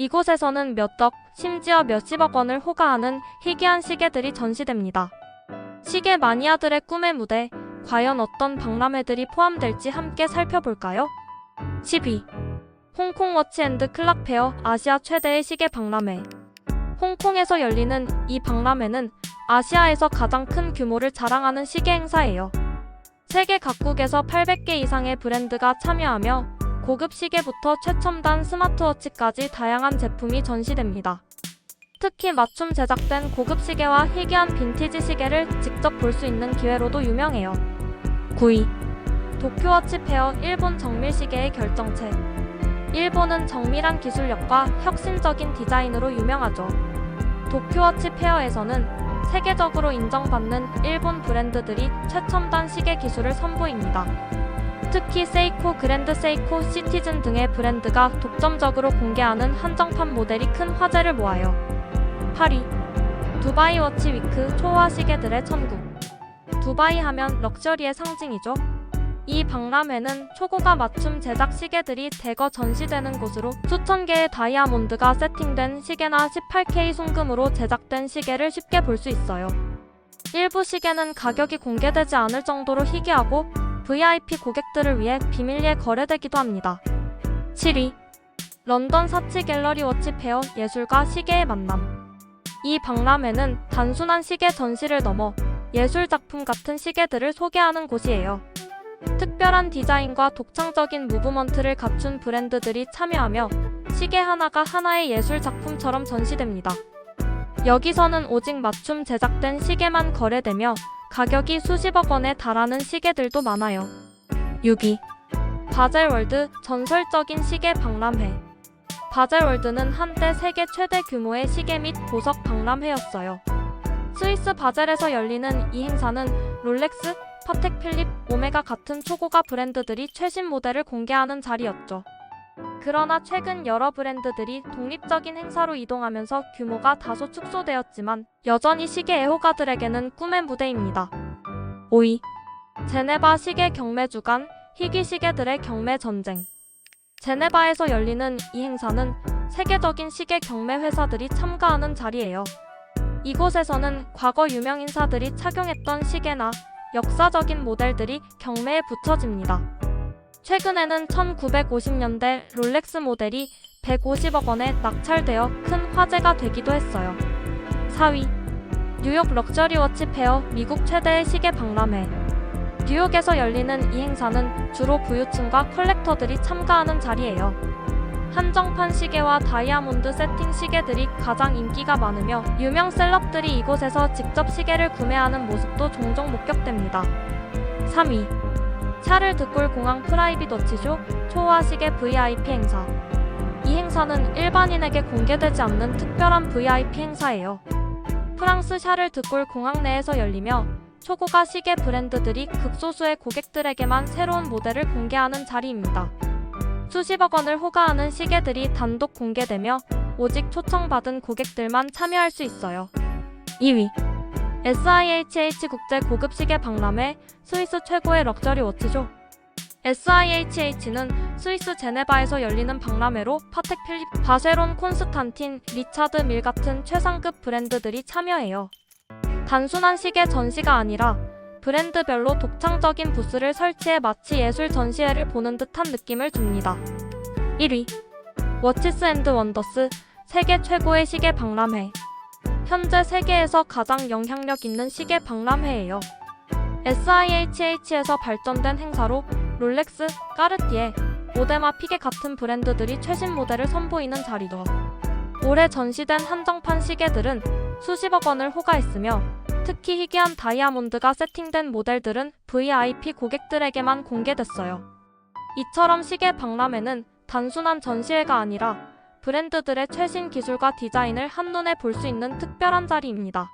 이곳에서는 몇 억, 심지어 몇십억 원을 호가하는 희귀한 시계들이 전시됩니다. 시계 마니아들의 꿈의 무대, 과연 어떤 박람회들이 포함될지 함께 살펴볼까요? 12. 홍콩 워치 앤드 클락 페어 아시아 최대의 시계 박람회. 홍콩에서 열리는 이 박람회는 아시아에서 가장 큰 규모를 자랑하는 시계 행사예요. 세계 각국에서 800개 이상의 브랜드가 참여하며 고급 시계부터 최첨단 스마트워치까지 다양한 제품이 전시됩니다. 특히 맞춤 제작된 고급 시계와 희귀한 빈티지 시계를 직접 볼 수 있는 기회로도 유명해요. 9위. 도쿄워치 페어 일본 정밀 시계의 결정체. 일본은 정밀한 기술력과 혁신적인 디자인으로 유명하죠. 도쿄워치 페어에서는 세계적으로 인정받는 일본 브랜드들이 최첨단 시계 기술을 선보입니다. 특히 세이코 그랜드 세이코 시티즌 등의 브랜드가 독점적으로 공개하는 한정판 모델이 큰 화제를 모아요. 8위 두바이 워치 위크 초호화 시계들의 천국 두바이 하면 럭셔리의 상징이죠. 이 박람회는 초고가 맞춤 제작 시계들이 대거 전시되는 곳으로 수천 개의 다이아몬드가 세팅된 시계나 18K 송금으로 제작된 시계를 쉽게 볼 수 있어요. 일부 시계는 가격이 공개되지 않을 정도로 희귀하고 VIP 고객들을 위해 비밀리에 거래되기도 합니다. 7위 런던 사치 갤러리 워치 페어 예술과 시계의 만남 이 박람회는 단순한 시계 전시를 넘어 예술 작품 같은 시계들을 소개하는 곳이에요. 특별한 디자인과 독창적인 무브먼트를 갖춘 브랜드들이 참여하며 시계 하나가 하나의 예술 작품처럼 전시됩니다. 여기서는 오직 맞춤 제작된 시계만 거래되며 가격이 수십억 원에 달하는 시계들도 많아요. 6위 바젤월드 전설적인 시계 박람회 바젤월드는 한때 세계 최대 규모의 시계 및 보석 박람회였어요. 스위스 바젤에서 열리는 이 행사는 롤렉스, 파텍 필립, 오메가 같은 초고가 브랜드들이 최신 모델을 공개하는 자리였죠. 그러나 최근 여러 브랜드들이 독립적인 행사로 이동하면서 규모가 다소 축소되었지만 여전히 시계 애호가들에게는 꿈의 무대입니다. 5위 제네바 시계 경매 주간 희귀 시계들의 경매 전쟁 제네바에서 열리는 이 행사는 세계적인 시계 경매 회사들이 참가하는 자리예요. 이곳에서는 과거 유명 인사들이 착용했던 시계나 역사적인 모델들이 경매에 붙여집니다. 최근에는 1950년대 롤렉스 모델이 150억 원에 낙찰되어 큰 화제가 되기도 했어요. 4위 뉴욕 럭셔리 워치 페어 미국 최대의 시계 박람회 뉴욕에서 열리는 이 행사는 주로 부유층과 컬렉터들이 참가하는 자리예요. 한정판 시계와 다이아몬드 세팅 시계들이 가장 인기가 많으며 유명 셀럽들이 이곳에서 직접 시계를 구매하는 모습도 종종 목격됩니다. 3위 샤를 드골 공항 프라이빗 워치쇼 초호화 시계 VIP 행사 이 행사는 일반인에게 공개되지 않는 특별한 VIP 행사예요. 프랑스 샤를 드골 공항 내에서 열리며 초고가 시계 브랜드들이 극소수의 고객들에게만 새로운 모델을 공개하는 자리입니다. 수십억 원을 호가하는 시계들이 단독 공개되며 오직 초청받은 고객들만 참여할 수 있어요. 2위 SIHH 국제 고급 시계 박람회 스위스 최고의 럭셔리 워치죠. SIHH는 스위스 제네바에서 열리는 박람회로 파텍 필립, 바세론 콘스탄틴, 리차드 밀 같은 최상급 브랜드들이 참여해요. 단순한 시계 전시가 아니라 브랜드별로 독창적인 부스를 설치해 마치 예술 전시회를 보는 듯한 느낌을 줍니다. 1위 워치스 앤드 원더스 세계 최고의 시계 박람회 현재 세계에서 가장 영향력 있는 시계 박람회예요. SIHH에서 발전된 행사로 롤렉스, 까르띠에, 오데마 피게 같은 브랜드들이 최신 모델을 선보이는 자리도. 올해 전시된 한정판 시계들은 수십억 원을 호가했으며 특히 희귀한 다이아몬드가 세팅된 모델들은 VIP 고객들에게만 공개됐어요. 이처럼 시계 박람회는 단순한 전시회가 아니라 브랜드들의 최신 기술과 디자인을 한눈에 볼 수 있는 특별한 자리입니다.